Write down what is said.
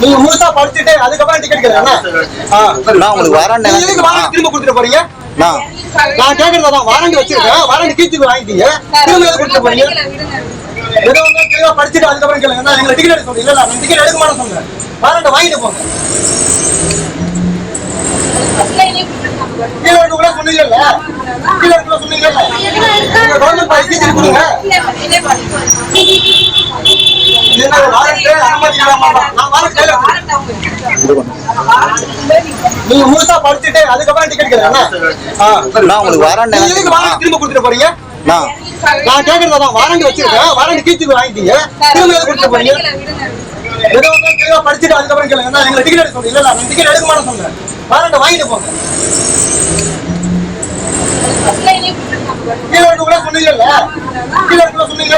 நீங்க முழுசா படிச்சுட்டு அதுக்கப்புறம் டிக்கெட் நான் உங்களுக்கு வாரண்ட் திரும்ப கொடுத்துட்டு போறீங்க? நான். கேக்குறதா வாரண்ட் வச்சிருக்கேன். வாரண்ட் கீச்சு வாங்கிட்டீங்க. திரும்ப கொடுத்துட்டு போறீங்க? ஏதோ தெளிவா படிச்சுட்டு அதுக்கப்புறம் கேளுங்க நான் எங்களை டிக்கெட் எடுக்க சொல்றேன் இல்ல நான் டிக்கெட் எடுக்க மாட்டேன் சொன்னேன். வாரண்ட் வாங்கிட்டு போங்க. நீங்க முழுசா படிச்சுட்டு அதுக்கப்புறம் டிக்கெட் கேட்கறேன் நான் உங்களுக்கு வாரண்ட் நீங்க வாரண்ட் திரும்ப கொடுத்துட்டு போறீங்க? நான். நான் கேக்குறதா வாரண்ட் வச்சிருக்கேன். வாரண்ட் கீச்சு வாங்கிட்டீங்க. திரும்ப எதுக்கு கொடுத்துட்டு போறீங்க? படிச்சுட்டு அதுக்கப்புறம் கேளுங்க. எங்களை டிக்கெட் எடுக்க சொல்றேன் இல்ல நான் டிக்கெட் எடுக்க மாட்டேன் சொன்னேன். வாரண்ட் வாங்கிட்டு போங்க. Comigo,